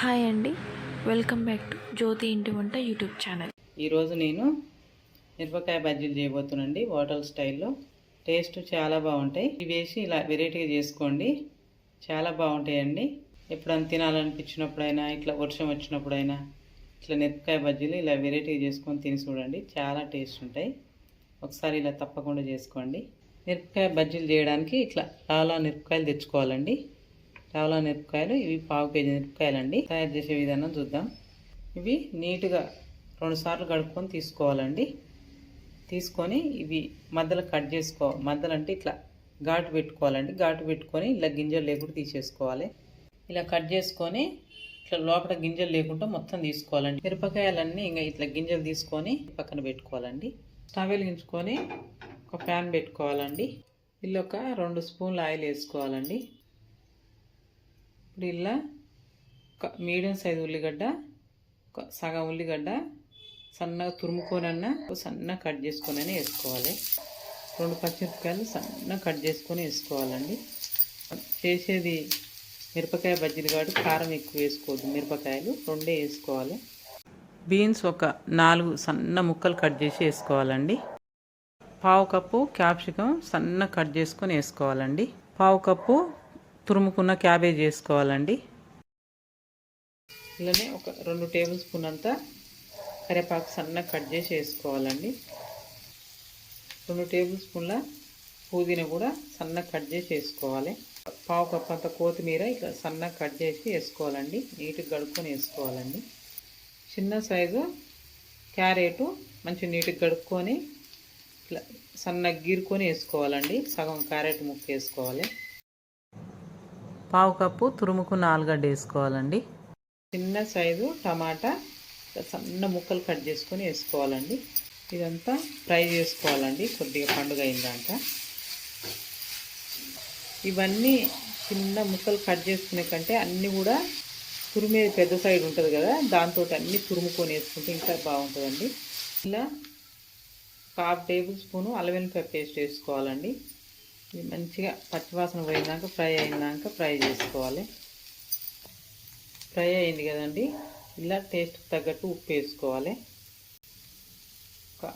Hi అండి. Welcome back to జ్యోతి ఇంటి వంట యూట్యూబ్ ఛానల్. ఈరోజు నేను మిరపకాయ బజ్జీలు చేయబోతున్నాండి హోటల్ స్టైల్లో. టేస్ట్ చాలా బాగుంటాయి. ఇవి వేసి ఇలా వెరైటీగా చేసుకోండి. చాలా బాగుంటాయండి. ఎప్పుడైనా తినాలనిపించినప్పుడైనా ఇట్లా వర్షం వచ్చినప్పుడైనా ఇట్లా మిరపకాయ బజ్జీలు ఇలా వెరైటీగా చేసుకొని తిని చూడండి. చాలా టేస్ట్ ఉంటాయి. ఒకసారి ఇలా తప్పకుండా చేసుకోండి. మిరపకాయ బజ్జీలు చేయడానికి ఇట్లా చాలా మిరపకాయలు తెచ్చుకోవాలండి. రావలా మిరపకాయలు ఇవి పావు కేజీ మిరపకాయలు అండి తయారు చేసే విధానం చూద్దాం. ఇవి నీట్గా రెండు సార్లు కడుక్కొని తీసుకోవాలండి. తీసుకొని ఇవి మధ్యలో కట్ చేసుకో మధ్యలో అంటే ఇట్లా ఘాటు పెట్టుకోవాలండి. ఘాటు పెట్టుకొని ఇలా గింజలు లేకుండా తీసేసుకోవాలి. ఇలా కట్ చేసుకొని ఇట్లా లోపల గింజలు లేకుండా మొత్తం తీసుకోవాలండి. మిరపకాయలన్నీ ఇంకా ఇట్లా గింజలు తీసుకొని పక్కన పెట్టుకోవాలండి. స్టవ్ వెలిగించుకొని ఒక ప్యాన్ పెట్టుకోవాలండి. ఇల్లు ఒక రెండు స్పూన్లు ఆయిల్ వేసుకోవాలండి. ఇప్పుడు ఇలా ఒక మీడియం సైజు ఉల్లిగడ్డ ఒక సగం ఉల్లిగడ్డ సన్నగా తురుముకొనన్న సన్నగా కట్ చేసుకొని వేసుకోవాలి. రెండు పచ్చిమిరపకాయలు సన్నగా కట్ చేసుకొని వేసుకోవాలండి. చేసేది మిరపకాయ బజ్జీలు కాబట్టి కారం ఎక్కువ వేసుకోవద్దు. మిరపకాయలు రెండే వేసుకోవాలి. బీన్స్ ఒక నాలుగు సన్న ముక్కలు కట్ చేసి వేసుకోవాలండి. పావు కప్పు క్యాప్సికం సన్న కట్ చేసుకొని వేసుకోవాలండి. పావు కప్పు తురుముకున్న క్యాబేజ్ వేసుకోవాలండి ఇలానే ఒక రెండు టేబుల్ స్పూన్ అంతా కరివేపాకు సన్నగా కట్ చేసి వేసుకోవాలండి. రెండు టేబుల్ స్పూన్ల పుదీనా కూడా సన్నగా కట్ చేసి వేసుకోవాలి. పావు కప్పు అంత కొత్తిమీర ఇట్లా సన్నగా కట్ చేసి వేసుకోవాలండి. నీట్గా కడుక్కొని వేసుకోవాలండి. చిన్న సైజు క్యారెట్ మంచి నీట్గా కడుక్కొని ఇట్లా సన్నగా గీరుకొని వేసుకోవాలండి. సగం క్యారెట్ ముక్క వేసుకోవాలి. పావు కప్పు తురుముకున్న ఆలుగడ్డ వేసుకోవాలండి. చిన్న సైజు టమాటా సన్న ముక్కలు కట్ చేసుకొని వేసుకోవాలండి. ఇదంతా ఫ్రై చేసుకోవాలండి కొద్దిగా పండుగ అయిందాక. ఇవన్నీ చిన్న ముక్కలు కట్ చేసుకునే కంటే అన్నీ కూడా తురిమే పెద్ద సైడ్ ఉంటుంది కదా దాంతో అన్నీ తురుముకొని వేసుకుంటే ఇంకా బాగుంటుందండి. ఇలా హాఫ్ టేబుల్ స్పూను అలవెన్ పేస్ట్ వేసుకోవాలండి. ఇది మంచిగా పచ్చివాసన పోయినాక ఫ్రై అయినాక ఫ్రై చేసుకోవాలి. ఫ్రై అయింది కదండి. ఇలా టేస్ట్ తగ్గట్టు ఉప్పు వేసుకోవాలి. ఒక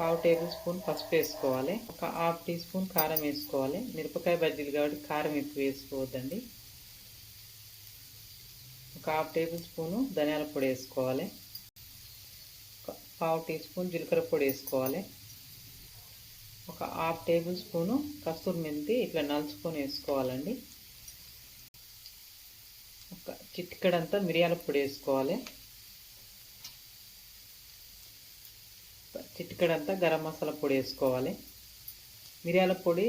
పావు టేబుల్ స్పూన్ పసుపు వేసుకోవాలి. ఒక హాఫ్ టీ స్పూన్ కారం వేసుకోవాలి. మిరపకాయ బజ్జీలు కాబట్టి కారం ఎక్కువ వేసుకోవద్దండి. ఒక హాఫ్ టేబుల్ స్పూను ధనియాల పొడి వేసుకోవాలి. ఒక పావు టీ స్పూన్ జీలకర్ర పొడి వేసుకోవాలి. ఒక హాఫ్ టేబుల్ స్పూను కస్తూరి మెంతి ఇట్లా నలుచుకొని వేసుకోవాలండి. ఒక చిటికడంతా మిరియాల పొడి వేసుకోవాలి. చిటికడంతా గరం మసాలా పొడి వేసుకోవాలి. మిరియాల పొడి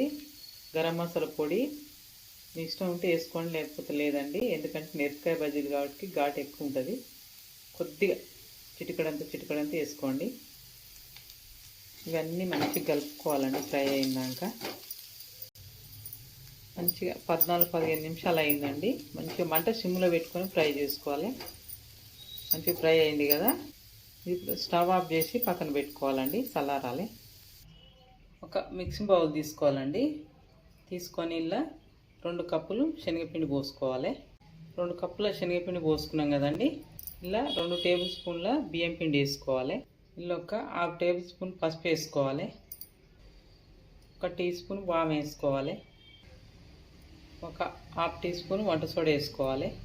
గరం మసాలా పొడి మీ ఇష్టం ఉంటే వేసుకోండి లేకపోతే లేదండి. ఎందుకంటే మిరపకాయ బజ్జీలు కాబట్టి ఘాటు ఎక్కువ ఉంటుంది. కొద్దిగా చిటికడంతా చిటికడంతా వేసుకోండి. ఇవన్నీ మంచిగా కలుపుకోవాలండి ఫ్రై అయినాక. మంచిగా పద్నాలుగు పదిహేను నిమిషాలు అయిందండి. మంచిగా మంట సిమ్లో పెట్టుకొని ఫ్రై చేసుకోవాలి. మంచిగా ఫ్రై అయింది కదా. ఇప్పుడు స్టవ్ ఆఫ్ చేసి పక్కన పెట్టుకోవాలండి చల్లారాలి ఒక మిక్సింగ్ బౌల్ తీసుకోవాలండి. తీసుకొని ఇలా రెండు కప్పులు శనగపిండి పోసుకోవాలి. రెండు కప్పుల శనగపిండి పోసుకున్నాం కదండి. ఇలా రెండు టేబుల్ స్పూన్ల బియ్యం పిండి వేసుకోవాలి. ఇందులో ఒక హాఫ్ టేబుల్ స్పూన్ పసుపు వేసుకోవాలి. ఒక టీ స్పూన్ వామ్ వేసుకోవాలి. ఒక హాఫ్ టీ స్పూన్ వంట సోడా వేసుకోవాలి.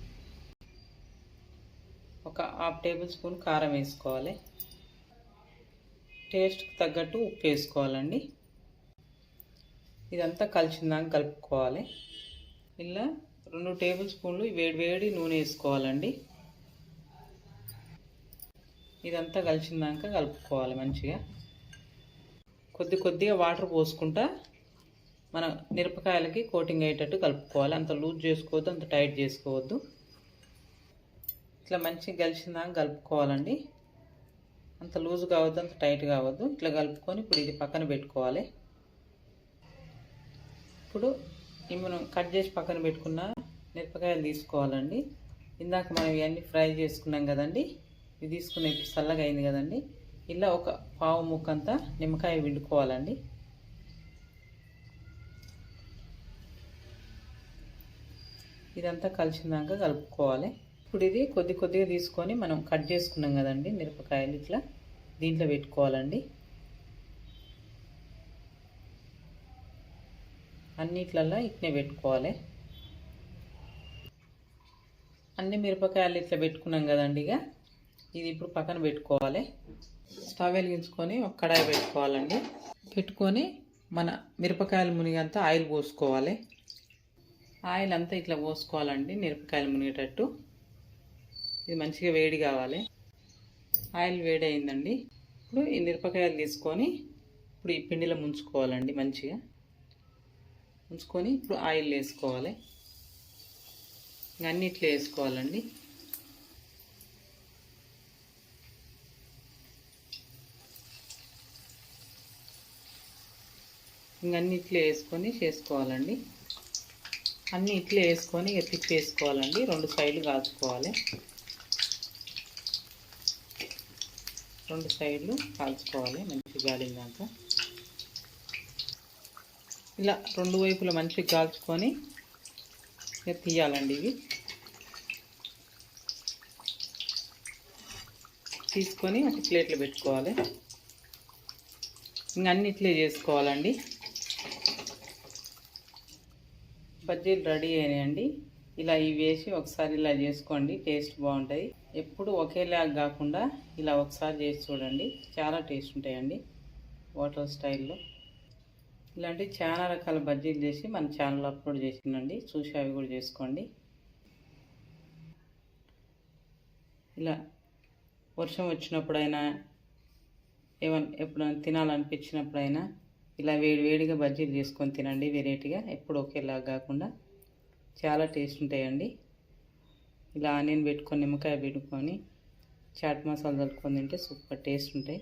ఒక హాఫ్ టేబుల్ స్పూన్ కారం వేసుకోవాలి. టేస్ట్కి తగ్గట్టు ఉప్పు వేసుకోవాలండి. ఇదంతా కలిసిందాక కలుపుకోవాలి. ఇలా రెండు టేబుల్ స్పూన్లు వేడి వేడి నూనె వేసుకోవాలండి. ఇదంతా కలిసిందాక కలుపుకోవాలి మంచిగా. కొద్ది కొద్దిగా వాటర్ పోసుకుంటా మన మిరపకాయలకి కోటింగ్ అయ్యేటట్టు కలుపుకోవాలి. అంత లూజ్ చేసుకోవద్దు అంత టైట్ చేసుకోవద్దు. ఇట్లా మంచిగా కలిసిందాక కలుపుకోవాలండి. అంత లూజ్ కావద్దు అంత టైట్ కావద్దు. ఇట్లా కలుపుకొని ఇప్పుడు ఇది పక్కన పెట్టుకోవాలి. ఇప్పుడు ఈ మనం కట్ చేసి పక్కన పెట్టుకున్న మిరపకాయలు తీసుకోవాలండి. ఇందాక మనం ఇవన్నీ ఫ్రై చేసుకున్నాం కదండి. ఇది తీసుకున్న ఇప్పుడు చల్లగా అయింది కదండి. ఇలా ఒక పావు ముక్కంతా నిమ్మకాయ విండుకోవాలండి. ఇదంతా కలిసినాక కలుపుకోవాలి. ఇప్పుడు ఇది కొద్ది కొద్దిగా తీసుకొని మనం కట్ చేసుకున్నాం కదండి మిరపకాయలు ఇట్లా దీంట్లో పెట్టుకోవాలండి. అన్నిట్లల్లో ఇట్నే పెట్టుకోవాలి. అన్ని మిరపకాయలు ఇట్లా పెట్టుకున్నాం కదండి ఇక. ఇది ఇప్పుడు పక్కన పెట్టుకోవాలి. స్టవ్ వెలిగించుకొని ఒక కడాయి పెట్టుకోవాలండి. పెట్టుకొని మన మిరపకాయలు మునిగంతా ఆయిల్ పోసుకోవాలి. ఆయిల్ అంతా ఇట్లా పోసుకోవాలండి మిరపకాయలు మునిగేటట్టు. ఇది మంచిగా వేడి కావాలి. ఆయిల్ వేడి అయిందండి. ఇప్పుడు ఈ మిరపకాయలు తీసుకొని ఇప్పుడు ఈ పిండిలో ముంచుకోవాలండి మంచిగా. ఉంచుకొని ఇప్పుడు ఆయిల్ వేసుకోవాలి. అన్నీ ఇట్లా వేసుకోవాలండి. ఇంకన్నీ ఇట్లా వేసుకొని చేసుకోవాలండి. అన్నీ ఇట్లా వేసుకొని ఇక తిప్పి రెండు సైడ్లు కాల్చుకోవాలి. రెండు సైడ్లు కాల్చుకోవాలి మంచిగా గాలిందాక ఇలా రెండు వైపులా మంచిగా కాల్చుకొని ఇక తీయాలండి ఇవి. తీసుకొని ఒక ప్లేట్లో పెట్టుకోవాలి. ఇంక అన్ని ఇట్లే చేసుకోవాలండి. బజ్జీలు రెడీ అయినాయండి. ఇలా ఇవి వేసి ఒకసారి ఇలా చేసుకోండి టేస్ట్ బాగుంటుంది ఎప్పుడు ఒకేలాగా కాకుండా ఇలా ఒకసారి చేసి చూడండి చాలా టేస్ట్ ఉంటాయండి హోటల్ స్టైల్లో. ఇలాంటి చాలా రకాల బజ్జీలు చేసి మన ఛానల్ అప్లోడ్ చేసిందండి చూసి అవి కూడా చేసుకోండి. ఇలా వర్షం వచ్చినప్పుడైనా ఏమన్నా ఎప్పుడైనా తినాలనిపించినప్పుడైనా ఇలా వేడి వేడిగా బజ్జీలు చేసుకొని తినండి వెరైటీగా ఎప్పుడు ఒకేలా కాకుండా. చాలా టేస్ట్ ఉంటాయండి. ఇలా ఆనియన్ పెట్టుకొని నిమ్మకాయ పెట్టుకొని చాట్ మసాలా చల్లుకొని తింటే సూపర్ టేస్ట్ ఉంటాయి.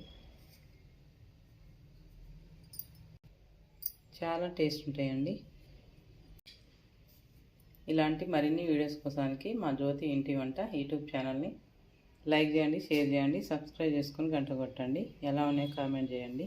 చాలా టేస్ట్ ఉంటాయండి. ఇలాంటి మరిన్ని వీడియోస్ కోసానికి మా జ్యోతి ఇంటి వంట యూట్యూబ్ ఛానల్ని లైక్ చేయండి షేర్ చేయండి సబ్స్క్రైబ్ చేసుకొని గంట కొట్టండి. ఎలా ఉన్నాయో కామెంట్ చేయండి.